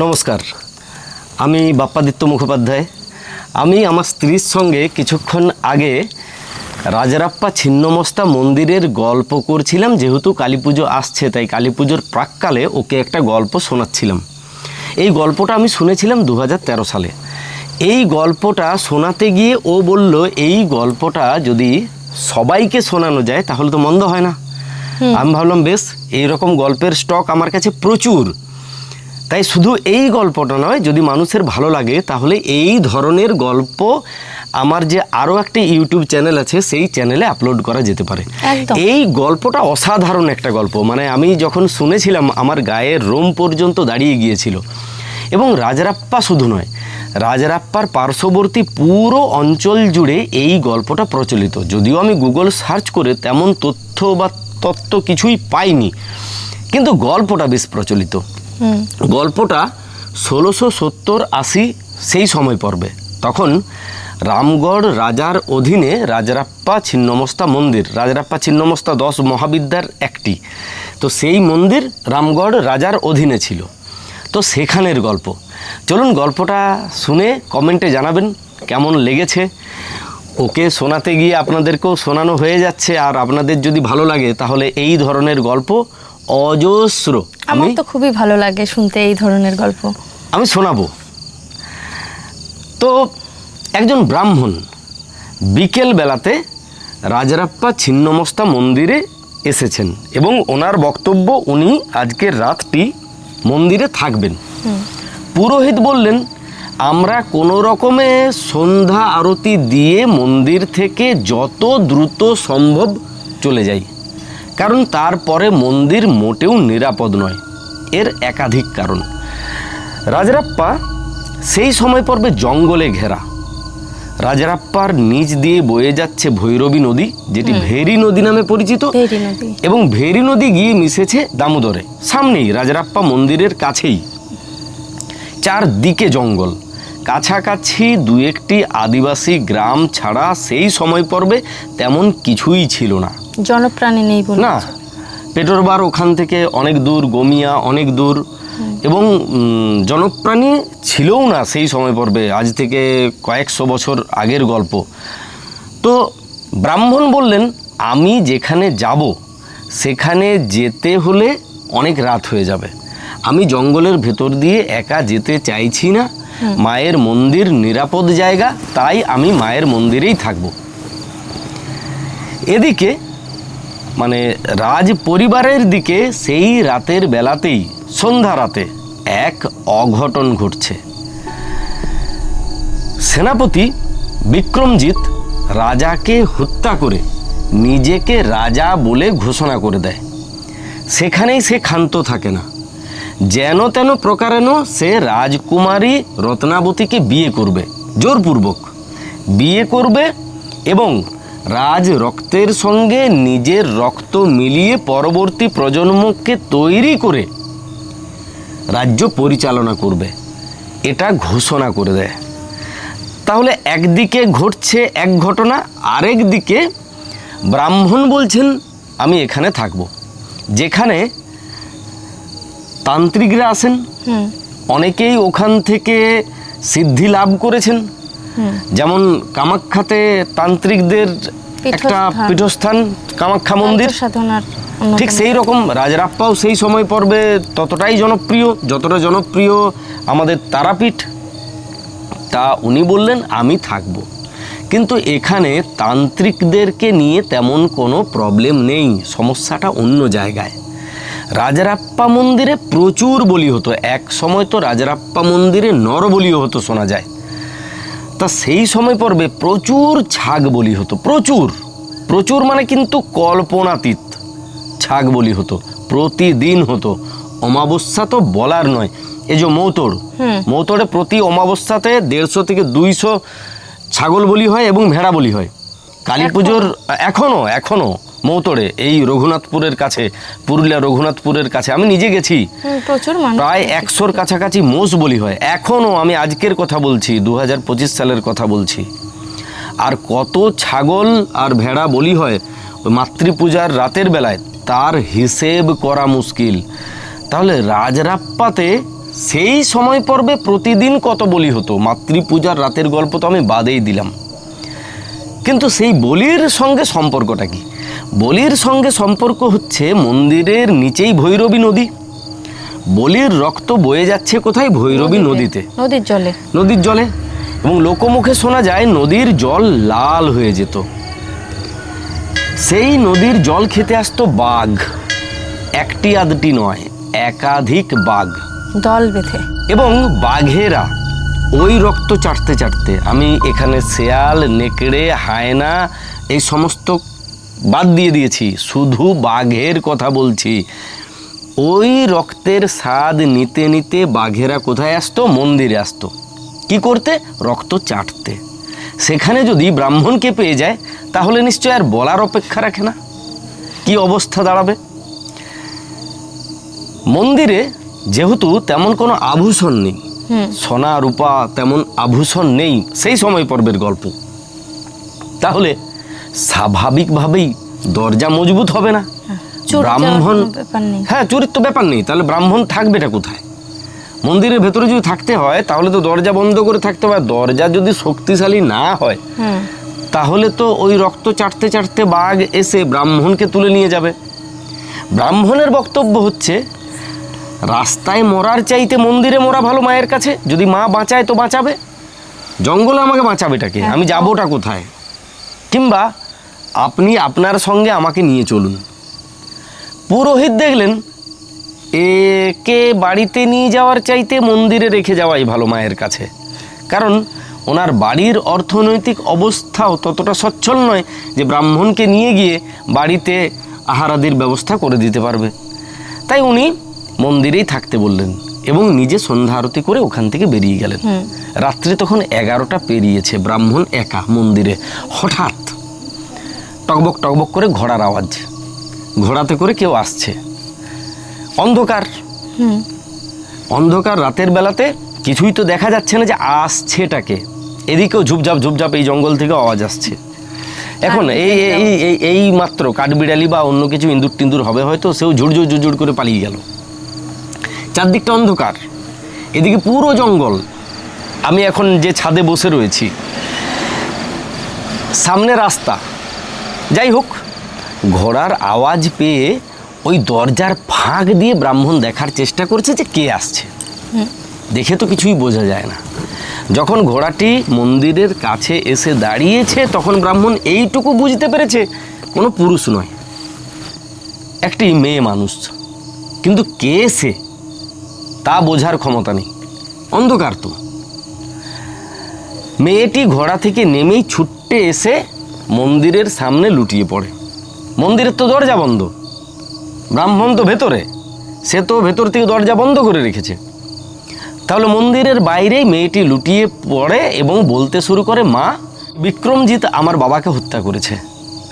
নমস্কার। আমি বাপ্পাদিত্য মুখোপাধ্যায়। আমি আমার স্ত্রীর সঙ্গে কিছুক্ষণ আগে রাজারাপ্পা ছিন্নমস্তা মন্দিরের গল্প করছিলাম যেহেতু কালী পুজো আসছে তাই কালী পুজোর প্রাককালে ওকে একটা গল্প শোনাচ্ছিলাম। এই গল্পটা আমি শুনেছিলাম দু হাজার তেরো সালে। এই গল্পটা শোনাতে গিয়ে ও বলল এই গল্পটা যদি সবাইকে শোনানো যায় তাহলে তো মন্দ হয় না। আমি ভাবলাম বেশ এই রকম গল্পের স্টক আমার কাছে প্রচুর। তাই শুধু এই গল্পটা নয় যদি মানুষের ভালো লাগে তাহলে এই ধরনের গল্প আমার যে আরও একটি ইউটিউব চ্যানেল আছে সেই চ্যানেলে আপলোড করা যেতে পারে। এই গল্পটা অসাধারণ একটা গল্প। মানে আমি যখন শুনেছিলাম আমার গায়ের রোম পর্যন্ত দাঁড়িয়ে গিয়েছিল। এবং রাজারাপ্পা শুধু নয় রাজারাপ্পার পার্শ্ববর্তী পুরো অঞ্চল জুড়ে এই গল্পটা প্রচলিত। যদিও আমি গুগল সার্চ করে তেমন তথ্য বা তত্ত্ব কিছুই পাইনি কিন্তু গল্পটা বেশ প্রচলিত। গল্পটা ষোলোশো সত্তর আশি সেই সময় পর্বে তখন রামগড় রাজার অধীনে রাজরাপ্পা ছিন্নমস্তা মন্দির, রাজরাপ্পা ছিন্নমস্তা দশ মহাবিদ্যার একটি। তো সেই মন্দির রামগড় রাজার অধীনে ছিল। তো সেখানের গল্প। চলুন গল্পটা শুনে কমেন্টে জানাবেন কেমন লেগেছে। ওকে শোনাতে গিয়ে আপনাদেরকেও শোনানো হয়ে যাচ্ছে। আর আপনাদের যদি ভালো লাগে তাহলে এই ধরনের গল্প অজস্র। আমার আমি তো খুবই ভালো লাগে শুনতে এই ধরনের গল্প। আমি শোনাবো। তো একজন ব্রাহ্মণ বিকেল বেলাতে রাজারাপ্পা ছিন্নমস্তা মন্দিরে এসেছেন এবং ওনার বক্তব্য উনি আজকের রাতটি মন্দিরে থাকবেন। পুরোহিত বললেন আমরা কোনো রকমে সন্ধ্যা আরতি দিয়ে মন্দির থেকে যত দ্রুত সম্ভব চলে যাই। কারণ তারপরে মন্দির মোটেও নিরাপদ নয়। এর একাধিক কারণ। রাজারাপ্পা সেই সময় পর্বে জঙ্গলে ঘেরা। রাজারাপ্পার নিচ দিয়ে বয়ে যাচ্ছে ভৈরবী নদী যেটি ভেরি নদী নামে পরিচিত এবং ভেরি নদী গিয়ে মিশেছে দামোদরে। সামনেই রাজারাপ্পা মন্দিরের কাছেই। চারদিকে জঙ্গল। কাছাকাছি দু একটি আদিবাসী গ্রাম ছাড়া সেই সময় পর্বে তেমন কিছুই ছিল না। জনপ্রাণী নেই না পেটোরবার ওখান থেকে অনেক দূর গমিয়া অনেক দূর। এবং জনপ্রাণী ছিলও না সেই সময় পর্বে আজ থেকে কয়েকশো বছর আগের গল্প। তো ব্রাহ্মণ বললেন আমি যেখানে যাব সেখানে যেতে হলে অনেক রাত হয়ে যাবে। আমি জঙ্গলের ভেতর দিয়ে একা যেতে চাইছি না। মায়ের মন্দির নিরাপদ জায়গা তাই আমি মায়ের মন্দিরেই থাকব। এদিকে মানে রাজ পরিবারের দিকে সেই রাতের বেলাতেই, সন্ধ্যা রাতে, এক অঘটন ঘটছে। সেনাপতি বিক্রমজিৎ রাজাকে হত্যা করে নিজেকে রাজা বলে ঘোষণা করে দেয়। সেখানেই সে ক্ষান্ত থাকে না। যেন তেন প্রকারেণ সে রাজকুমারী রত্নাবতীকে বিয়ে করবে, জোরপূর্বক। বিয়ে করবে এবং রাজ রক্তের সঙ্গে নিজের রক্ত মিলিয়ে পরবর্তী প্রজন্মকে তৈরি করে রাজ্য পরিচালনা করবে। এটা ঘোষণা করে দেয়। তাহলে একদিকে ঘটছে এক ঘটনা আরেক দিকে ব্রাহ্মণ বলছেন আমি এখানে থাকব। যেখানে তান্ত্রিকরা আসেন অনেকেই ওখান থেকে সিদ্ধি লাভ করেছেন। যেমন কামাখ্যাতে তান্ত্রিকদের একটা পীঠস্থান। কামাখ্যা মন্দির। ঠিক সেই রকম রাজরাপ্পাও সেই সময় পর্বে ততটাই জনপ্রিয় যতটা জনপ্রিয় আমাদের তারাপীঠ। তা উনি বললেন আমি থাকব। কিন্তু এখানে তান্ত্রিকদেরকে নিয়ে তেমন কোনো প্রবলেম নেই সমস্যাটা অন্য জায়গায়। রাজারাপ্পা মন্দিরে প্রচুর বলি হতো। এক সময় তো রাজারাপ্পা মন্দিরে নরবলিও হতো শোনা যায়। তা সেই সময় পর্বে প্রচুর ছাগ বলি হতো প্রচুর। প্রচুর মানে কিন্তু কল্পনাতীত ছাগ বলি হতো প্রতিদিন হতো। অমাবস্যা তো বলার নয়। এই যে মৌতড়। মৌতড়ে প্রতি অমাবস্যাতে দেড়শো থেকে দুইশো ছাগল বলি হয় এবং ভেড়া বলি হয়। কালী পুজোর এখনও এখনও মৌতড়ে এই রঘুনাথপুরের কাছে পুরুলিয়া রঘুনাথপুরের কাছে। আমি নিজে গেছি। প্রচুর প্রায় একশোর কাছাকাছি মোষ বলি হয়। এখনও আমি আজকের কথা বলছি দু হাজার পঁচিশ সালের কথা বলছি। আর কত ছাগল আর ভেড়া বলি হয় ওই মাতৃপূজার রাতের বেলায় তার হিসেব করা মুশকিল। তাহলে রাজরাপ্পাতে সেই সময় পর্বে প্রতিদিন কত বলি হতো? মাতৃপূজার রাতের গল্প তো আমি বাদেই দিলাম। কিন্তু সেই বলির সঙ্গে সম্পর্কটা কি? বলির সঙ্গে সম্পর্ক হচ্ছে মন্দিরের নিচেই ভৈরবী নদী। বলির রক্ত বয়ে যাচ্ছে কোথায়? ভৈরবী নদীতে নদীর জলে। নদীর জলে। এবং লোকমুখে শোনা যায় নদীর জল লাল হয়ে যেত। সেই নদীর জল খেতে আসতো বাঘ। একটি আধটি নয় একাধিক বাঘ। দল বেঁধে। এবং বাঘেরা ওই রক্ত চাটতে চাটতে আমি এখানে শেয়াল নেকড়ে হায়না এই সমস্ত বাদ দিয়ে দিয়েছি শুধু বাঘের কথা বলছি। ওই রক্তের স্বাদ নিতে নিতে বাঘেরা কোথায় আসতো? মন্দিরে আসতো। কি করতে? রক্ত চাটতে। সেখানে যদি ব্রাহ্মণকে পেয়ে যায় তাহলে নিশ্চয় আর বলার অপেক্ষা রাখে না। কি অবস্থা দাঁড়াবে? মন্দিরে যেহেতু তেমন কোনো আভূষণ নেই সোনা রূপা তেমন আভূষণ নেই সেই সময় পর্বের গল্প। তাহলে স্বাভাবিকভাবেই দরজা মজবুত হবে না। ব্রাহ্মণ ব্যাপার নেই। হ্যাঁ চুরির তো ব্যাপার নেই তাহলে ব্রাহ্মণ থাকবেটা কোথায়? মন্দিরের ভেতরে যদি থাকতে হয় তাহলে তো দরজা বন্ধ করে থাকতে হবে। দরজা যদি শক্তিশালী না হয় তাহলে তো ওই রক্ত চাটতে চাটতে বাঘ এসে ব্রাহ্মণকে তুলে নিয়ে যাবে। ব্রাহ্মণের বক্তব্য হচ্ছে রাস্তায় মরার চাইতে মন্দিরে মরা ভালো মায়ের কাছে যদি মা বাঁচায় তো বাঁচাবে। জঙ্গলে আমাকে বাঁচাবেটাকে আমি যাবোটা কোথায়? কিংবা আপনি আপনার সঙ্গে আমাকে নিয়ে চলুন। পুরোহিত দেখলেন একে বাড়িতে নিয়ে যাওয়ার চাইতে মন্দিরে রেখে যাওয়াই ভালো মায়ের কাছে। কারণ ওনার বাড়ির অর্থনৈতিক অবস্থাও ততটা সচ্ছল নয় যে ব্রাহ্মণকে নিয়ে গিয়ে বাড়িতে আহারাদির ব্যবস্থা করে দিতে পারবে। তাই উনি মন্দিরেই থাকতে বললেন এবং নিজে সন্ধ্যা আরতি করে ওখান থেকে বেরিয়ে গেলেন। রাত্রি তখন এগারোটা পেরিয়েছে ব্রাহ্মণ একা মন্দিরে। হঠাৎ টকবক টকবক করে ঘোড়ার আওয়াজ। ঘোড়াতে করে কেউ আসছে। অন্ধকার। অন্ধকার রাতের বেলাতে কিছুই তো দেখা যাচ্ছে না যে আসছেটাকে। এদিকেও ঝুপঝাপ ঝুপঝাপ এই জঙ্গল থেকে আওয়াজ আসছে। এখন এই এই- এই মাত্র কাঠবিড়ালি বা অন্য কিছু ইন্দুর টিন্দুর হবে হয়তো সেও ঝুড়ঝুড় ঝুড়ঝুড় করে পালিয়ে গেল। চারদিকটা অন্ধকার। এদিকে পুরো জঙ্গল। আমি এখন যে ছাদে বসে রয়েছি। সামনে রাস্তা। যাই হোক ঘোড়ার আওয়াজ পেয়ে ওই দরজার ফাঁক দিয়ে ব্রাহ্মণ দেখার চেষ্টা করছে যে কে আসছে। দেখে তো কিছুই বোঝা যায় না। যখন ঘোড়াটি মন্দিরের কাছে এসে দাঁড়িয়েছে তখন ব্রাহ্মণ এইটুকু বুঝতে পেরেছে কোনো পুরুষ নয়। একটি মেয়ে মানুষ। কিন্তু কে সে তা বোঝার ক্ষমতা নেই। অন্ধকার তো। মেয়েটি ঘোড়া থেকে নেমেই ছুট্টে এসে মন্দিরের সামনে লুটিয়ে পড়ে। মন্দিরের তো দরজা বন্ধ। ব্রাহ্মণ তো ভেতরে। সে তো ভেতর থেকে দরজা বন্ধ করে রেখেছে। তাহলে মন্দিরের বাইরেই মেয়েটি লুটিয়ে পড়ে এবং বলতে শুরু করে, মা, বিক্রমজিৎ আমার বাবাকে হত্যা করেছে।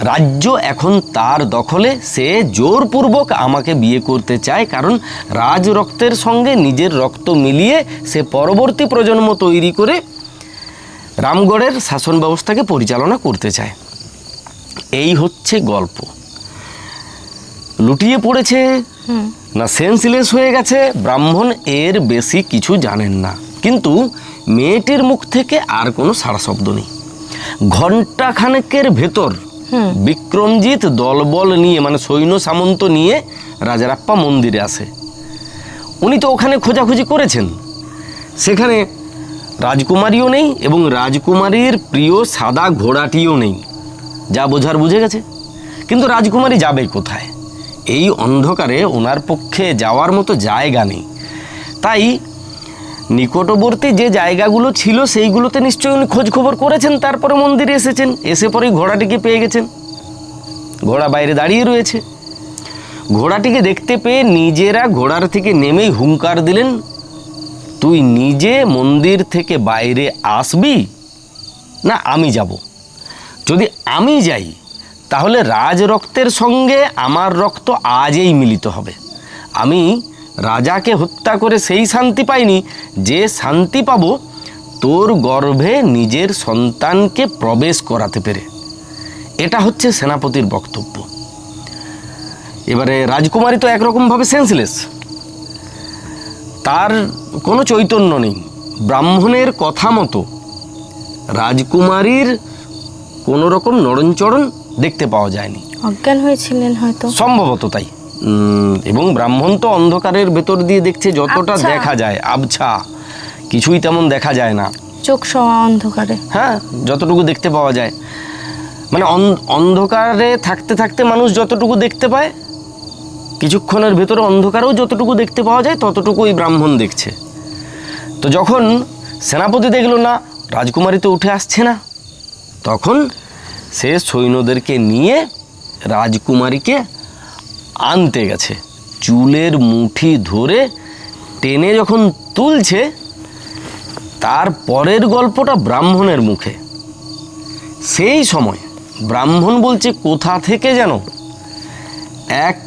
রাজ্য এখন তার দখলে। সে জোরপূর্বক আমাকে বিয়ে করতে চায় কারণ রাজ রক্তের সঙ্গে নিজের রক্ত মিলিয়ে সে পরবর্তী প্রজন্ম তৈরি করে রামগড়ের শাসন ব্যবস্থাকে পরিচালনা করতে চায়। এই হচ্ছে গল্প। লুটিয়ে পড়েছে না সেন্সলেস হয়ে গেছে ব্রাহ্মণ এর বেশি কিছু জানেন না। কিন্তু মেয়েটির মুখ থেকে আর কোনো সারা শব্দ নেই। ঘণ্টা খানেকের ভেতর বিক্রমজিৎ দলবল নিয়ে মানে সৈন্য সামন্ত নিয়ে রাজারাপ্পা মন্দিরে আসে। উনি তো ওখানে খোঁজাখুঁজি করেছেন। সেখানে রাজকুমারীও নেই এবং রাজকুমারীর প্রিয় সাদা ঘোড়াটিও নেই। যা বোঝার বুঝে গেছে? কিন্তু রাজকুমারী যাবে কোথায়? এই অন্ধকারে ওনার পক্ষে যাওয়ার মতো জায়গা নেই। তাই নিকটবর্তী যে জায়গাগুলো ছিল, সেইগুলোতে নিশ্চয়ই উনি খোঁজখবর করেছেন, তারপরে মন্দিরে এসেছেন। এসে পরেই ঘোড়াটিকে পেয়ে গেছেন। ঘোড়া বাইরে দাঁড়িয়ে রয়েছে। ঘোড়াটিকে দেখতে পেয়ে নিজেরা ঘোড়ার থেকে নেমেই হুঙ্কার দিলেন তুই নিজে মন্দির থেকে বাইরে আসবি? না, আমি যাব। যদি আমি যাই, তাহলে রাজ রক্তের সঙ্গে আমার রক্ত আজই মিলিত হবে। আমি রাজাকে হত্যা করে সেই শান্তি পাইনি। যে শান্তি পাবো, তোর গর্ভে নিজের সন্তানকে প্রবেশ করাতে পেরে। এটা হচ্ছে সেনাপতির বক্তব্য। এবারে রাজকুমারী তো একরকমভাবে সেন্সলেস তার কোনো চৈতন্য নেই। ব্রাহ্মণের কথা মতো রাজকুমারীর কোনো রকম নড়নচড়ন দেখতে পাওয়া যায়নি। অজ্ঞান হয়েছিলেন হয়তো। সম্ভবত তাই। এবং ব্রাহ্মণ তো অন্ধকারের ভেতর দিয়ে দেখছে যতটা দেখা যায়। আবছা। কিছুই তেমন দেখা যায় না। চোখ সওয়া অন্ধকারে। হ্যাঁ যতটুকু দেখতে পাওয়া যায়। মানে অন- অন্ধকারে থাকতে থাকতে মানুষ যতটুকু দেখতে পায় কিছুক্ষণের ভেতরে অন্ধকারেও যতটুকু দেখতে পাওয়া যায়, ততটুকু ওই ব্রাহ্মণ দেখছে। তো যখন সেনাপতি দেখল না রাজকুমারী তো উঠে আসছে না, তখন সে সৈন্যদেরকে নিয়ে রাজকুমারীকে আনতে গেছে। চুলের মুঠি ধরে টেনে যখন তুলছে, তার পরের গল্পটা ব্রাহ্মণের মুখে। সেই সময় ব্রাহ্মণ বলছে, কোথা থেকে যেন এক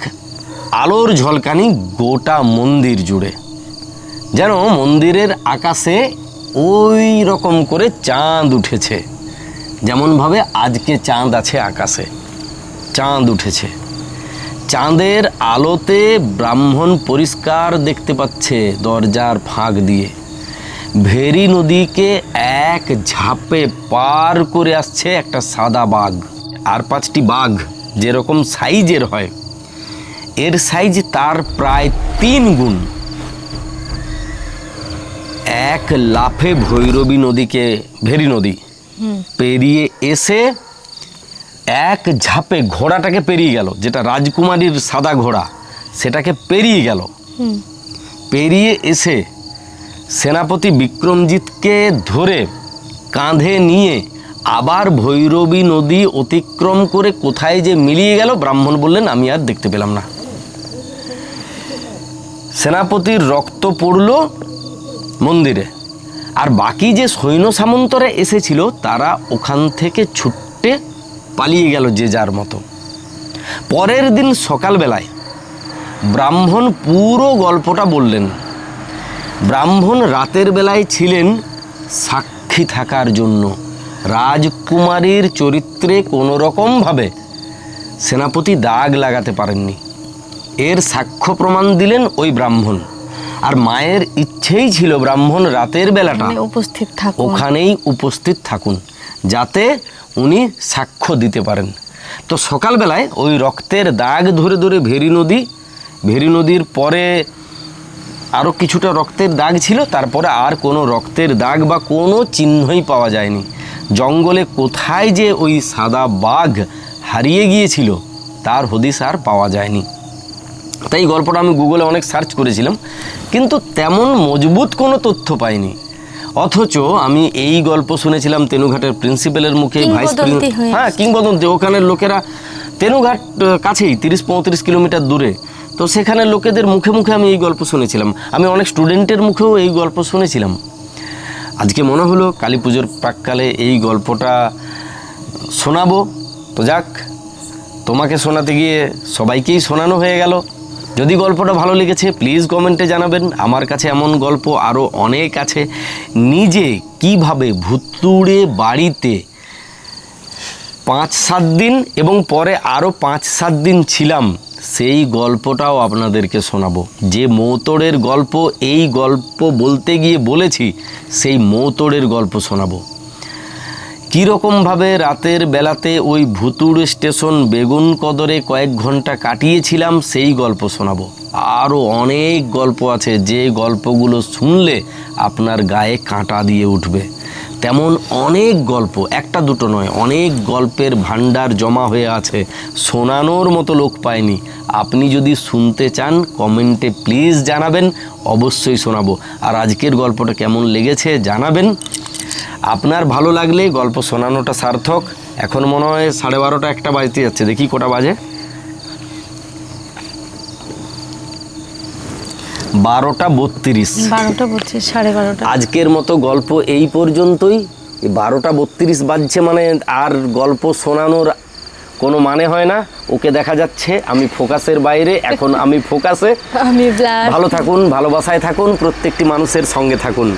আলোর ঝলকানি গোটা মন্দির জুড়ে। যেন মন্দিরের আকাশে ওই রকম করে চাঁদ উঠেছে। যেমনভাবে আজকে চাঁদ আছে আকাশে। চাঁদ উঠেছে। চাঁদের আলোতে ব্রাহ্মণ পরিষ্কার দেখতে পাচ্ছে দরজার ফাঁক দিয়ে। ভেরি নদীকে এক ঝাপে পার করে আসছে একটা সাদা বাঘ। আর পাঁচটি বাঘ যেরকম সাইজের হয়। এর সাইজ তার প্রায় তিন গুণ। এক লাফে ভৈরবী নদীকে ভেরি নদী। পেরিয়ে এসে এক ঝাপে ঘোড়াটাকে পেরিয়ে গেল যেটা রাজকুমারীর সাদা ঘোড়া সেটাকে পেরিয়ে গেল। পেরিয়ে এসে সেনাপতি বিক্রমজিৎকে ধরে কাঁধে নিয়ে আবার ভৈরবী নদী অতিক্রম করে কোথায় যে মিলিয়ে গেল ব্রাহ্মণ বললেন আমি আর দেখতে পেলাম না। সেনাপতির রক্ত পড়ল মন্দিরে। আর বাকি যে সৈন্য সামন্তরা এসেছিল, তারা ওখান থেকে ছুটে পালিয়ে গেল যে যার মতো। পরের দিন সকালবেলায় ব্রাহ্মণ পুরো গল্পটা বললেন। ব্রাহ্মণ রাতের বেলায় ছিলেন সাক্ষী থাকার জন্য। রাজকুমারীর চরিত্রে কোনো রকমভাবে সেনাপতি দাগ লাগাতে পারেননি। এর সাক্ষ্য প্রমাণ দিলেন ওই ব্রাহ্মণ। আর মায়ের ইচ্ছেই ছিল ব্রাহ্মণ রাতের বেলাটা উপস্থিত থাকুন। ওখানেই উপস্থিত থাকুন যাতে উনি সাক্ষ্য দিতে পারেন। তো সকালবেলায় ওই রক্তের দাগ ধরে ধরে ভেরি নদী ভেরি নদীর পরে আরও কিছুটা রক্তের দাগ ছিল তারপরে আর কোনো রক্তের দাগ বা কোনো চিহ্নই পাওয়া যায়নি। জঙ্গলে কোথায় যে ওই সাদা বাঘ হারিয়ে গিয়েছিল তার হদিস আর পাওয়া যায়নি। তাই এই গল্পটা আমি গুগলে অনেক সার্চ করেছিলাম কিন্তু তেমন মজবুত কোনো তথ্য পাইনি। অথচ আমি এই গল্প শুনেছিলাম তেনুঘাটের প্রিন্সিপালের মুখে ভাইস হ্যাঁ কিংবদন্তি। ওখানের লোকেরা তেনুঘাট কাছেই তিরিশ পঁয়ত্রিশ কিলোমিটার দূরে। তো সেখানে লোকেদের মুখে মুখে আমি এই গল্প শুনেছিলাম। আমি অনেক স্টুডেন্টের মুখেও এই গল্প শুনেছিলাম। আজকে মনে হলো কালী পুজোর প্রাককালে এই গল্পটা শোনাবো। তো যাক তোমাকে শোনাতে গিয়ে সবাইকেই শোনানো হয়ে গেল। যদি গল্পটা ভালো লেগেছে প্লিজ কমেন্টে জানাবেন। আমার কাছে এমন গল্প আরও অনেক আছে। নিজে কীভাবে ভুতুড়ে বাড়িতে পাঁচ সাত দিন এবং পরে আরও পাঁচ সাত দিন ছিলাম, সেই গল্পটাও আপনাদেরকে শোনাবো। যে মৌতড়ের গল্প, এই গল্প বলতে গিয়ে বলেছি, সেই মৌতড়ের গল্প শোনাবো। কীরকমভাবে রাতের বেলাতে ওই ভুতুড় স্টেশন বেগুন কদরে কয়েক ঘণ্টা কাটিয়েছিলাম, সেই গল্প শোনাবো। আরও অনেক গল্প আছে, যে গল্পগুলো শুনলে আপনার গায়ে কাঁটা দিয়ে উঠবে। তেমন অনেক গল্প, একটা দুটো নয়, অনেক গল্পের ভাণ্ডার জমা হয়ে আছে। শোনানোর মতো লোক পায়নি আপনি যদি শুনতে চান, কমেন্টে প্লিজ জানাবেন, অবশ্যই শোনাবো। আর আজকের গল্পটা কেমন লেগেছে জানাবেন। আপনার ভালো লাগলে গল্প শোনানোটা সার্থক। এখন মনে হয় সাড়ে বারোটা একটা বাজতে যাচ্ছে। দেখি কটা বাজে। বারোটা বত্রিশ। বারোটা বলছে সাড়ে বারোটা। আজকের মতো গল্প এই পর্যন্তই। বারোটা বত্রিশ বাজছে মানে আর গল্প শোনানোর কোনো মানে হয় না। ওকে দেখা যাচ্ছে আমি ফোকাসের বাইরে এখন আমি ফোকাসে। আমি ভালো থাকুন ভালোবাসায় থাকুন প্রত্যেকটি মানুষের সঙ্গে থাকুন।